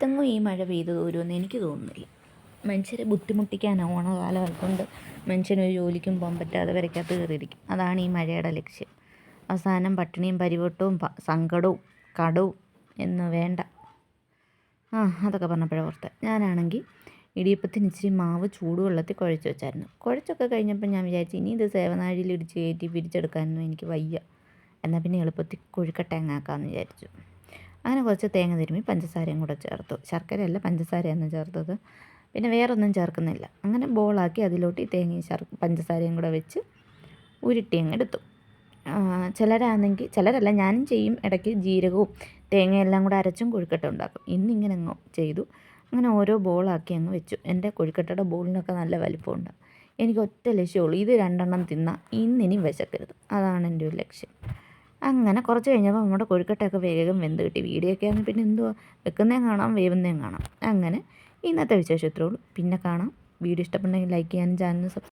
അടുത്തെങ്ങും ഈ മഴ പെയ്തു തോരുമെന്ന് എനിക്ക് തോന്നുന്നില്ല. മനുഷ്യരെ ബുദ്ധിമുട്ടിക്കാൻ കൊണ്ട് മനുഷ്യനൊരു ജോലിക്കും പോകാൻ പറ്റാതെ വരയ്ക്കകത്ത് കയറിയിരിക്കും. അതാണ് ഈ മഴയുടെ ലക്ഷ്യം. അവസാനം പട്ടിണിയും പരിവട്ടവും സങ്കടവും കടവും എന്ന് വേണ്ട. ആ അതൊക്കെ പറഞ്ഞപ്പോഴേ ഓർത്തെ ഞാനാണെങ്കിൽ ഇടിയപ്പത്തിന് ഇച്ചിരി മാവ് ചൂടുവെള്ളത്തിൽ കുഴച്ച് വെച്ചായിരുന്നു. കുഴച്ചൊക്കെ കഴിഞ്ഞപ്പോൾ ഞാൻ വിചാരിച്ചു ഇനി ഇത് സേവനാഴിയിൽ ഇടിച്ച് കയറ്റി പിരിച്ചെടുക്കാനൊന്നും എനിക്ക് വയ്യ. എന്നാൽ പിന്നെ എളുപ്പത്തിൽ കൊഴുക്കട്ട അങ്ങാക്കാമെന്ന് വിചാരിച്ചു. അങ്ങനെ കുറച്ച് തേങ്ങ തിരുമ്മി പഞ്ചസാരയും കൂടെ ചേർത്തു. ശർക്കരയല്ല പഞ്ചസാരയാണ് ചേർത്തത്. പിന്നെ വേറൊന്നും ചേർക്കുന്നില്ല. അങ്ങനെ ബോളാക്കി അതിലോട്ട് ഈ തേങ്ങയും ശർ പഞ്ചസാരയും കൂടെ വെച്ച് ഉരുട്ടി അങ്ങ് എടുത്തു. ചിലരാണെങ്കിൽ ചിലരല്ല ഞാനും ചെയ്യും. ഇടയ്ക്ക് ജീരകവും തേങ്ങയെല്ലാം കൂടെ അരച്ചും കൊഴുക്കട്ട ഉണ്ടാക്കും. ഇന്നിങ്ങനെ അങ്ങ് ചെയ്തു. അങ്ങനെ ഓരോ ബോളാക്കി അങ്ങ് വെച്ചു. എന്റെ കൊഴുക്കട്ടയുടെ ബോളിനൊക്കെ നല്ല വലിപ്പമുണ്ട്. എനിക്ക് ഒറ്റ ലക്ഷ്യമുള്ളൂ ഇത് രണ്ടെണ്ണം തിന്നാൽ ഇന്നിനി വിശക്കരുത്. അതാണ് എന്റെ ഒരു ലക്ഷ്യം. അങ്ങനെ കുറച്ച് കഴിഞ്ഞപ്പോൾ നമ്മുടെ കൊഴുക്കട്ടയൊക്കെ വേഗം വെന്ത് കിട്ടി. വീഡിയോ ഒക്കെ ആണെങ്കിൽ പിന്നെ എന്തുവാ? വെക്കുന്നതും കാണാം വേവുന്നതും കാണാം. അങ്ങനെ ഇന്നത്തെ വിശേഷം പിന്നെ കാണാം. വീഡിയോ ഇഷ്ടപ്പെട്ടെങ്കിൽ ലൈക്ക് ചെയ്യാനും ചാനൽ സബ്സ്ക്രൈബ്